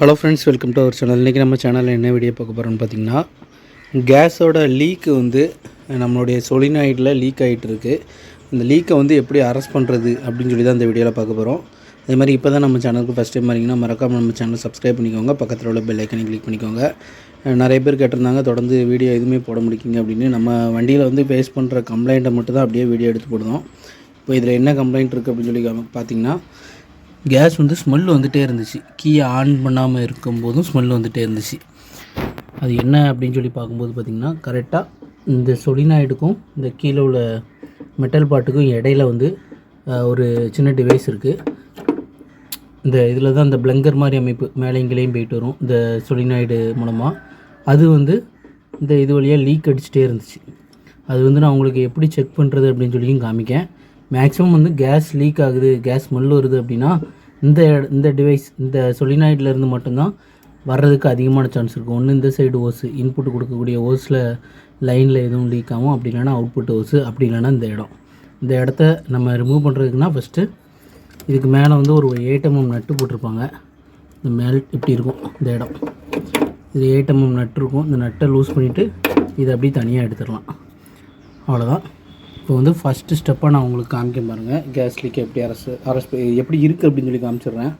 Hello friends welcome to our channel இன்றைக்கி நம்ம சேனலில் என்ன வீடியோ பார்க்க போகிறோம்னு பார்த்தீங்கன்னா கேஸோட லீக்கு வந்து நம்மளுடைய சொலினாய்டில் லீக் ஆகிட்டு இருக்கு. இந்த லீக்கை வந்து எப்படி அரெஸ்ட் பண்ணுறது அப்படின்னு சொல்லி தான் இந்த வீடியோவில் பார்க்க போகிறோம் அதே மாதிரி இப்போ தான் நம்ம சேனலுக்கு ஃபஸ்ட் டைம் வரீங்கன்னா மறக்காமல் நம்ம சேனல் சப்ஸ்கிரைப் பண்ணிக்கோங்க. பக்கத்தில் உள்ள பெல் ஐக்கனை கிளிக் பண்ணிக்கோங்க. நிறைய பேர் கேட்டிருந்தாங்க தொடர்ந்து வீடியோ எதுவுமே போட முடியுங்க அப்படின்னு. நம்ம வண்டியில் வந்து ஃபேஸ் பண்ணுற கம்ப்ளைண்ட்டை மட்டும் தான் அப்படியே வீடியோ எடுத்து போடுவோம் இப்போ இதில் என்ன கம்ப்ளைண்ட் இருக்குது அப்படின்னு சொல்லி பார்த்தீங்கன்னா கேஸ் வந்து ஸ்மெல் வந்துகிட்டே இருந்துச்சு. கீயை ஆன் பண்ணாமல் இருக்கும்போதும் ஸ்மெல் வந்துகிட்டே இருந்துச்சு. அது என்ன அப்படின்னு சொல்லி பார்க்கும்போது பார்த்திங்கன்னா கரெக்டாக இந்த சொலினாய்டுக்கும் இந்த கீழே உள்ள மெட்டல் பாட்டுக்கும் இடையில வந்து ஒரு சின்ன டிவைஸ் இருக்குது இந்த இதில் தான் இந்த பிளங்கர் மாதிரி அமைப்பு மேலேங்களையும் போயிட்டு வரும் இந்த சொலினாய்டு மூலமாக அது வந்து இந்த இது வழியாக லீக் அடிச்சுட்டே இருந்துச்சு. அது வந்து நான் உங்களுக்கு எப்படி செக் பண்ணுறது அப்படின்னு சொல்லியும் காமிக்கேன் மேக்ஸிமம் வந்து கேஸ் லீக் ஆகுது கேஸ் ஸ்மெல் வருது அப்படின்னா இந்த இந்த டிவைஸ் இந்த சொலினாய்டிலேருந்து மட்டும்தான் வர்றதுக்கு அதிகமான சான்ஸ் இருக்கும். ஒன்று இந்த சைடு ஓஸு இன்புட் கொடுக்கக்கூடிய ஓஸில் லைனில் எதுவும் லீக் ஆகும். அப்படி இல்லைன்னா அவுட்புட் ஓஸு அப்படி இல்லைன்னா இந்த இடம். இந்த இடத்த நம்ம ரிமூவ் பண்ணுறதுக்குன்னா ஃபஸ்ட்டு இதுக்கு மேலே வந்து ஒரு ஏட்டமம் நட்டு போட்டிருப்பாங்க. இந்த மேல் இப்படி இருக்கும் இந்த இடம். இது ஏட்டமம் நட்டு இருக்கும். இந்த நட்டை லூஸ் பண்ணிவிட்டு இதை அப்படியே தனியாக எடுத்துடலாம். அவ்வளோதான் இப்போ வந்து ஃபஸ்ட்டு ஸ்டெப்பாக நான் உங்களுக்கு காமிக்க பாருங்கள் கேஸ் லீக் எப்படி அரசு அரசு எப்படி இருக்குது அப்படின்னு சொல்லி காமிச்சிடுறேன்.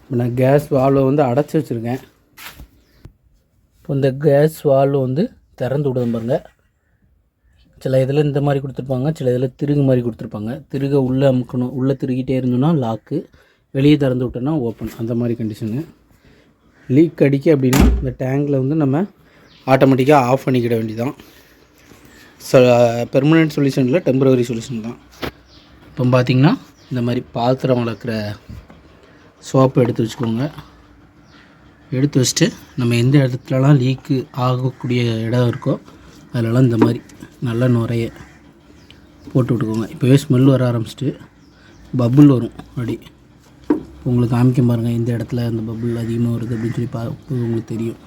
இப்போ நான் கேஸ் வால்வை வந்து அடைச்சி வச்சுருக்கேன். இப்போ இந்த கேஸ் வால்வு வந்து திறந்து விடுது பாருங்கள் சில இதில் இந்த மாதிரி கொடுத்துருப்பாங்க சில இதில் திருகு மாதிரி கொடுத்துருப்பாங்க. திருக உள்ளே அமுக்கணும் உள்ளே திருகிட்டே இருந்தோன்னா லாக்கு வெளியே திறந்து விட்டோன்னா ஓப்பன் அந்த மாதிரி கண்டிஷனு லீக் அடிக்க அப்படின்னா இந்த டேங்கில் வந்து நம்ம ஆட்டோமேட்டிக்காக ஆஃப் பண்ணிக்கிட வேண்டியதான் ஸோ பெர்மனெண்ட் சொல்யூஷனில் டெம்பரவரி சொல்யூஷன் தான். இப்போ பார்த்தீங்கன்னா இந்த மாதிரி பாத்திரம் வளர்க்குற சோப்பு எடுத்து வச்சுக்கோங்க. எடுத்து வச்சுட்டு நம்ம எந்த இடத்துலலாம் லீக்கு ஆகக்கூடிய இடம் இருக்கோ அதிலலாம் இந்த மாதிரி நல்ல நுரைய போட்டு விட்டுக்கோங்க. இப்போவே ஸ்மெல் வர ஆரம்பிச்சிட்டு பபுள் வரும் அப்படி. இப்போ உங்களுக்கு காமிக்க பாருங்கள் இந்த இடத்துல அந்த பபுள் அதிகமாக வருது அப்படின்னு சொல்லி பா உங்களுக்கு தெரியும்.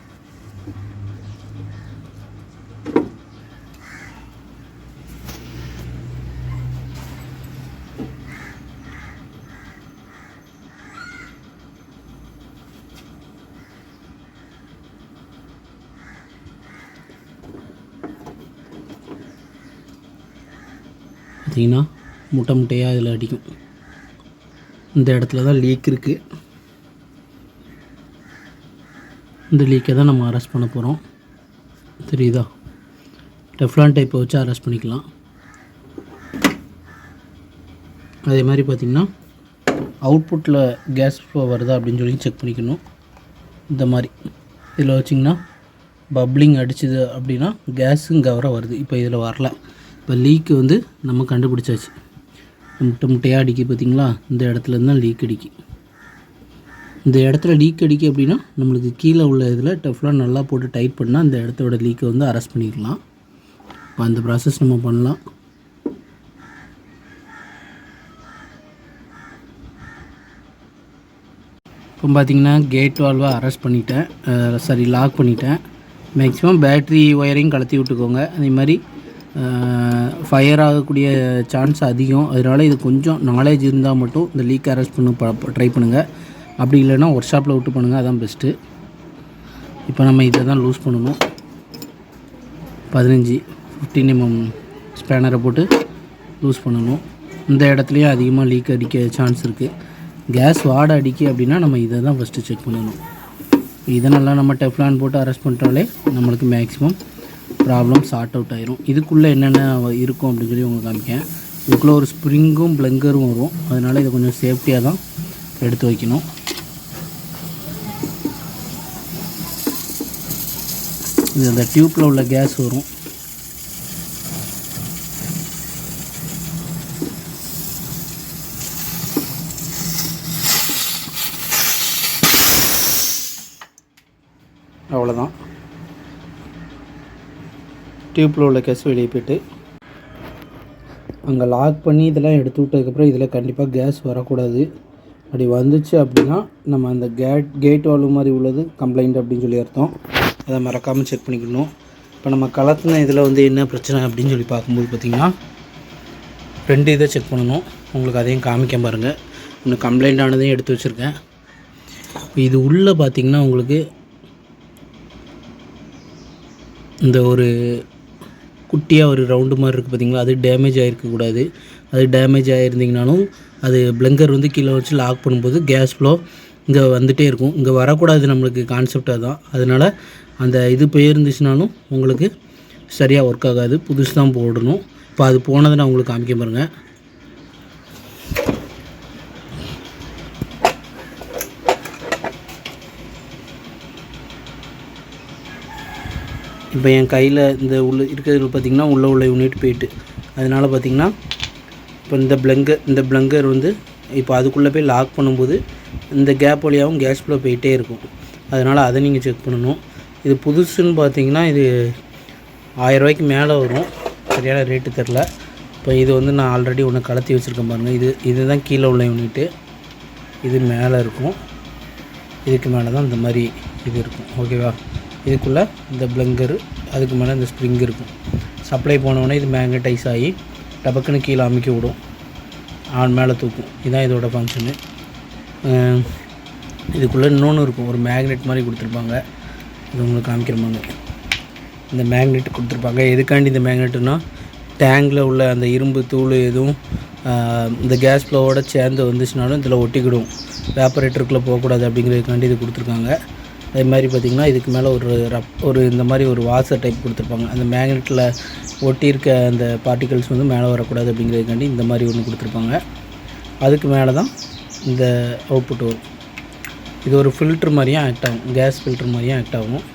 பார்த்தீங்கன்னா முட்டை முட்டையாக இதில் அடிக்கும். இந்த இடத்துல தான் லீக் இருக்குது இந்த லீக்கை தான் நம்ம அரெஸ்ட் பண்ண போகிறோம் தெரியுதா? டெஃப்லான் டைப்பை வச்சு அரெஸ்ட் பண்ணிக்கலாம். அதே மாதிரி பார்த்திங்கன்னா அவுட்புட்டில் கேஸ் ஃப்ளோ வருதா அப்படின்னு சொல்லி செக் பண்ணிக்கணும். இந்த மாதிரி. இதில் வச்சிங்கன்னா பப்ளிங் அடிச்சுது அப்படின்னா கேஸும் கவராக வருது. இப்போ இதில் வரல. இப்போ லீக்கு வந்து நம்ம கண்டுபிடிச்சாச்சு. முட்டை முட்டையாக அடிக்கி பார்த்தீங்களா? இந்த இடத்துல தான் லீக் அடிக்கி. இந்த இடத்துல லீக் அடிக்கி அப்படின்னா நம்மளுக்கு கீழே உள்ள இதில் டெஃப்லான் நல்லா போட்டு டைட் பண்ணால் அந்த இடத்தோட லீக்கை வந்து அரெஸ்ட் பண்ணிக்கலாம். இப்போ அந்த ப்ராசஸ் நம்ம பண்ணலாம். இப்போ பார்த்தீங்கன்னா கேட் வால்வை அரெஸ்ட் பண்ணிட்டேன். சாரி லாக் பண்ணிட்டேன். மேக்ஸிமம் பேட்ரி ஒயரையும் கலத்தி விட்டுக்கோங்க. அதே மாதிரி ஃபயர் ஆகக்கூடிய சான்ஸ் அதிகம். அதனால் இது கொஞ்சம் நாலேஜ் இருந்தால் மட்டும் இந்த லீக் அரெஸ்ட் பண்ண ட்ரை பண்ணுங்கள் அப்படி இல்லைன்னா ஒர்க் ஷாப்பில் விட்டு பண்ணுங்கள் அதான் பெஸ்ட்டு இப்போ நம்ம இதை தான் லூஸ் பண்ணணும். பதினஞ்சு ஃபிஃப்டீன் எம்எம் ஸ்பேனரை போட்டு லூஸ் பண்ணணும். இந்த இடத்துலையும் அதிகமாக லீக் அடிக்க சான்ஸ் இருக்குது கேஸ் வாடை அடிக்க அப்படின்னா நம்ம இதை தான் ஃபஸ்ட்டு செக் பண்ணணும். இதனெல்லாம் நம்ம டெஃப்லான் போட்டு அரெஸ்ட் பண்ணிட்டாலே நம்மளுக்கு மேக்ஸிமம் ப்ராப்ளம் சார்ட் அவுட் ஆயிரும். இதுக்குள்ளே என்னென்ன இருக்கும் அப்படின்னு சொல்லி உங்களுக்கு காமிக்கேன் இதுக்குள்ளே ஒரு ஸ்ப்ரிங்கும் பிளங்கரும் வரும். அதனால் இதை கொஞ்சம் சேஃப்டியாக தான் எடுத்து வைக்கணும். இது அந்த டியூப்பில் உள்ள கேஸ் வரும் அவ்வளோதான் டியூப்பில் உள்ள கேஸ் வெளியே போயிட்டு அங்கே லாக் பண்ணி இதெல்லாம் எடுத்து விட்டதுக்கப்புறம் இதில் கண்டிப்பாக கேஸ் வரக்கூடாது. அப்படி வந்துச்சு அப்படின்னா நம்ம அந்த கேட் கேட் வால்வு மாதிரி உள்ளது கம்ப்ளைண்ட் அப்படின்னு சொல்லி அர்த்தம். அதை மறக்காமல் செக் பண்ணிக்கணும். இப்போ நம்ம கலத்தின இதில் வந்து என்ன பிரச்சனை அப்படின்னு சொல்லி பார்க்கும்போது பார்த்திங்கன்னா ரெண்டு இதை செக் பண்ணணும். உங்களுக்கு அதையும் காமிக்க பாருங்கள் இன்னும் கம்ப்ளைண்ட் ஆனதையும் எடுத்து வச்சுருக்கேன். இது உள்ளே பார்த்தீங்கன்னா உங்களுக்கு இந்த ஒரு குட்டியாக ஒரு ரவுண்டு மாதிரி இருக்குது பார்த்திங்களா அது டேமேஜ் ஆகிருக்கக்கூடாது அது டேமேஜ் ஆகிருந்திங்கனாலும் அது பிளங்கர் வந்து கீழே வச்சு லாக் பண்ணும்போது கேஸ் ஃப்ளோ இங்கே வந்துகிட்டே இருக்கும். இங்கே வரக்கூடாது நம்மளுக்கு கான்செப்ட் அதுதான் அதனால் அந்த இது போயிருந்துச்சுனாலும் உங்களுக்கு சரியாக ஒர்க் ஆகாது. புதுசு தான் போடணும். இப்போ அது போனதை நான் உங்களுக்கு காமிக்க பாருங்கள் இப்போ என் கையில் இந்த உள்ள இருக்கிறது பார்த்திங்கன்னா உள்ளே உள்ள யூனிட் போயிட்டு அதனால் பார்த்திங்கன்னா இப்போ இந்த பிளங்கர் இந்த பிளங்கர் வந்து இப்போ அதுக்குள்ளே போய் லாக் பண்ணும்போது இந்த கேப் வழியாகவும் கேஸ் ஃப்ளோ போயிட்டே இருக்கும். அதனால் அதை நீங்கள் செக் பண்ணணும். இது புதுசுன்னு பார்த்தீங்கன்னா இது ஆயிரரூவாய்க்கு மேலே வரும். சரியான ரேட்டு தெரில. இப்போ இது வந்து நான் ஆல்ரெடி ஒன்று கலத்தி வச்சுருக்கேன் பாருங்கள் இது இதுதான் கீழே உள்ள யூனிட்டு இது மேலே இருக்கும். இதுக்கு மேலே தான் இந்த மாதிரி இது இருக்கும். ஓகேவா இதுக்குள்ளே இந்த பிளங்கரு அதுக்கு மேலே இந்த ஸ்ப்ரிங் இருக்கும். சப்ளை போனவுடனே இது மேக்னட்டைஸ் ஆகி டபக்குன்னு கீழே அமைக்க விடும். ஆண் மேலே தூக்கும். இதுதான் இதோட ஃபங்க்ஷனு இதுக்குள்ளே இன்னொன்று இருக்கும். ஒரு மேக்னெட் மாதிரி கொடுத்துருப்பாங்க. இது உங்களுக்கு காமிக்கிறமாங்க இந்த மேக்னெட் கொடுத்துருப்பாங்க. எதுக்காண்டி இந்த மேக்னெட்டுனா டேங்கில் உள்ள அந்த இரும்பு தூள் எதுவும் இந்த கேஸ் ஃப்ளோவோட சேர்ந்து வந்துச்சுனாலும் இதில் ஒட்டிக்கிடும். வேப்பரேட்டருக்குள்ளே போகக்கூடாது அப்படிங்கிறதுக்காண்டி இது கொடுத்துருக்காங்க. அதே மாதிரி பார்த்திங்கன்னா இதுக்கு மேலே ஒரு ரப் ஒரு இந்த மாதிரி ஒரு வாசர் டைப் கொடுத்துருப்பாங்க. அந்த மேக்னெட்டில் ஒட்டியிருக்க அந்த பார்ட்டிகல்ஸ் வந்து மேலே வரக்கூடாது அப்படிங்கிறதுக்காண்டி இந்த மாதிரி ஒன்று கொடுத்துருப்பாங்க. அதுக்கு மேலே தான் இந்த அவுட்புட் வரும். இது ஒரு ஃபில்ட்ரு மாதிரியும் ஆக்ட் ஆகும். கேஸ் ஃபில்ட்ரு மாதிரியும் ஆக்ட் ஆகும்.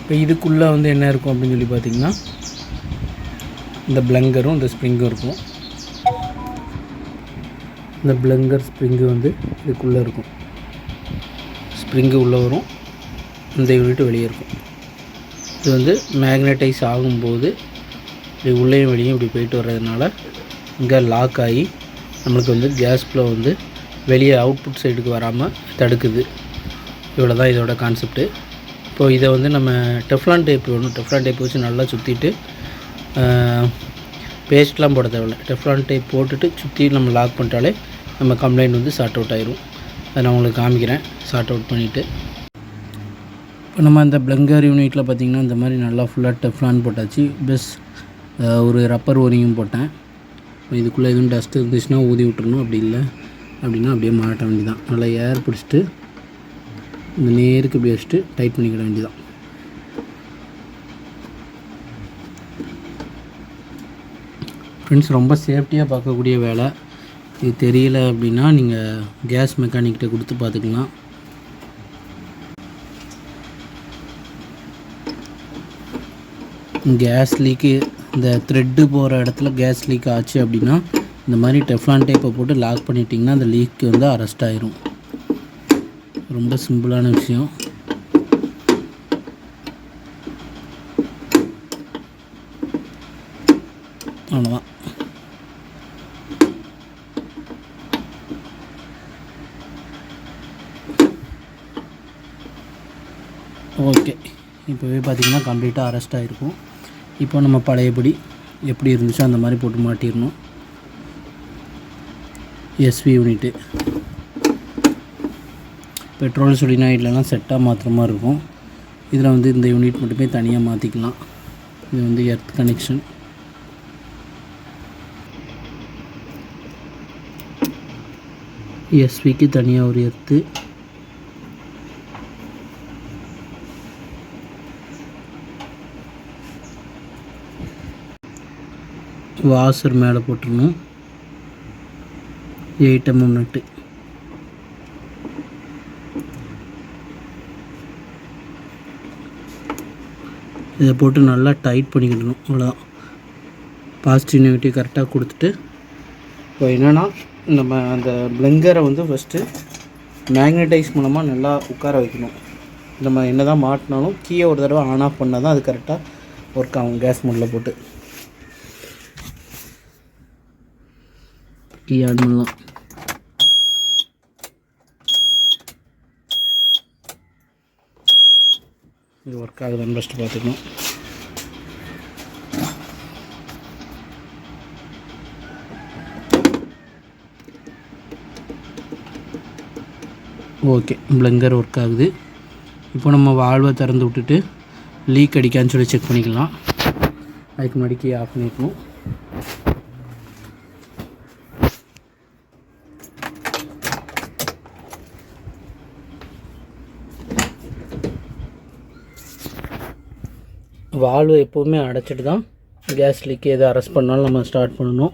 இப்போ இதுக்குள்ளே வந்து என்ன இருக்கும் அப்படின்னு சொல்லி பார்த்தீங்கன்னா இந்த பிளங்கரும் இந்த ஸ்ப்ரிங்கும் இருக்கும். இந்த பிளங்கர் ஸ்ப்ரிங்கு வந்து இதுக்குள்ளே இருக்கும். ஸ்ப்ரிங்கு உள்ளே வரும். இந்த யூனிட் வெளியே இருக்கும். இது வந்து மேக்னட்டைஸ் ஆகும்போது இப்படி உள்ளேயும் வெளியும் இப்படி போயிட்டு வர்றதுனால இங்கே லாக் ஆகி நம்மளுக்கு வந்து கேஸ் ஃப்ளோ வந்து வெளியே அவுட்புட் சைடுக்கு வராமல் தடுக்குது. இவ்வளோ தான் இதோட கான்செப்ட்டு இப்போ இதை வந்து நம்ம டெஃப்லான் டேப் வேணும் டெஃப்லான் டேப் வச்சு நல்லா சுற்றிட்டு பேஸ்ட்லாம் போட தேவையில்ல. டெஃப்லான் டேப் போட்டுட்டு சுற்றி நம்ம லாக் பண்ணிட்டாலே நம்ம கம்ப்ளைண்ட் வந்து சார்ட் அவுட் ஆயிரும். அதை நான் உங்களுக்கு காமிக்கிறேன். ஷார்ட் அவுட் பண்ணிவிட்டு இப்போ நம்ம அந்த பிளங்கர் யூனிட்டில் பார்த்திங்கன்னா இந்த மாதிரி நல்லா ஃபுல்லாக டெஃப்லான் போட்டாச்சு. ப்ளஸ் ஒரு ரப்பர் ஓரியும் போட்டேன். இதுக்குள்ளே எதுவும் டஸ்ட் இருந்துச்சுன்னா ஊதி விட்டுறணும். அப்படி இல்லை அப்படின்னா அப்படியே மாட்ட வேண்டியதான் நல்லா ஏர் பிடிச்சிட்டு இந்த நேருக்கு இப்படி வச்சுட்டு டைட் பண்ணிக்கிட வேண்டியதான் ஃப்ரெண்ட்ஸ் ரொம்ப சேஃப்டியாக பார்க்கக்கூடிய வேலை. இது தெரியல அப்படின்னா நீங்கள் கேஸ் மெக்கானிக்கிட்ட கொடுத்து பார்த்துக்கலாம். கேஸ் லீக்கு இந்த த்ரெட்டு போகிற இடத்துல கேஸ் லீக் ஆச்சு அப்படின்னா இந்த மாதிரி டெஃப்லான் டேப்பை போட்டு லாக் பண்ணிட்டிங்கன்னா அந்த லீக் வந்து அரெஸ்ட் ஆயிரும். ரொம்ப சிம்பிளான விஷயம். அவ்வளோதான் ஓகே இப்போவே பார்த்தீங்கன்னா கம்ப்ளீட்டாக அரெஸ்ட் ஆகிருக்கும் இப்போ நம்ம பழையபடி எப்படி இருந்துச்சோ அந்த மாதிரி போட்டு மாட்டிடணும். எஸ்வி யூனிட்டு பெட்ரோல் சொலினாய்ட்லலாம் செட்டாக மாற்றுற மாதிரி இருக்கும். இதில் வந்து இந்த யூனிட் மட்டுமே தனியாக மாற்றிக்கலாம் இது வந்து எர்த் கனெக்ஷன் எஸ்விக்கு தனியாக ஒரு எர்த்து வாசர் மேலே போட்டுருணும். எயிட் எம்எம் நட்டு இதை போட்டு நல்லா டைட் பண்ணிக்கிடணும். அவ்வளோதான் பாசிட்டிவ் நெகட்டிவ் கரெக்டாக கொடுத்துட்டு இப்போ என்னென்னா நம்ம அந்த பிளங்கரை வந்து ஃபஸ்ட்டு மேக்னடைஸ் மூலமாக நல்லா உட்கார வைக்கணும். நம்ம என்ன தான் மாட்டினாலும் கீயை ஒரு தடவை ஆன் ஆஃப் பண்ணால் தான் அது கரெக்டாக ஒர்க் ஆகும். கேஸ் மோடில் போட்டு. கீ ஆன் பண்ணலாம் இது ஒர்க் ஆகுதுன்னு ஃபஸ்ட்டு பார்த்துக்கணும். ஓகே பிளங்கர் ஒர்க் ஆகுது. இப்போ நம்ம வால்வை திறந்து விட்டுட்டு லீக் அடிக்கான்னு சொல்லி செக் பண்ணிக்கலாம். அதுக்கு முன்னாடி கீ ஆஃப் பண்ணிக்கணும். வால்வு எப்போவுமே அடைச்சிட்டு தான் கேஸ் லீக் எது அரெஸ்ட் பண்ணாலும் நம்ம ஸ்டார்ட் பண்ணணும்.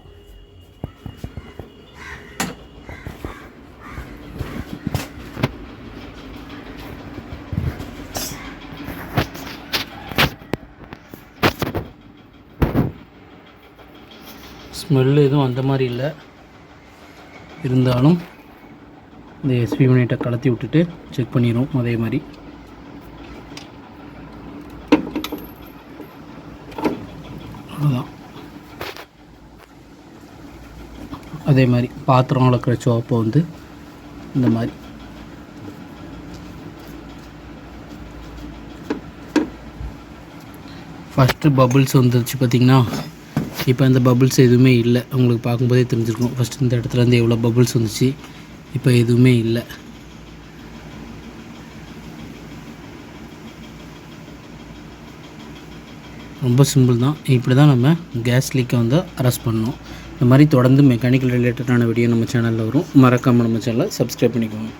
ஸ்மெல்லு எதுவும் அந்த மாதிரி இல்லை. இருந்தாலும் இந்த எஸ்பி யூனிட்டை கலத்தி விட்டுட்டு செக் பண்ணிடும் அதே மாதிரி. அவ்வளோதான் அதே மாதிரி பாத்திரம் வளர்க்குற சோப்பு வந்து இந்த மாதிரி. ஃபஸ்ட்டு பபுள்ஸ் வந்துருச்சு பார்த்தீங்கன்னா இப்போ அந்த பபுள்ஸ் எதுவுமே இல்லை. உங்களுக்கு பார்க்கும்போதே தெரிஞ்சிருக்கும். ஃபஸ்ட்டு இந்த இடத்துலேருந்து எவ்வளோ பபுள்ஸ் வந்துச்சு இப்போ எதுவுமே இல்லை. ரொம்ப சிம்பிள் தான். இப்படி தான் நம்ம கேஸ் லீக்கை வந்து அரெஸ்ட் பண்ணணும். இந்த மாதிரி தொடர்ந்து மெக்கானிக்கல் ரிலேட்டடான வீடியோ நம்ம சேனலில் வரும். மறக்காமல் நம்ம சேனலை சப்ஸ்கிரைப் பண்ணிக்கோங்க.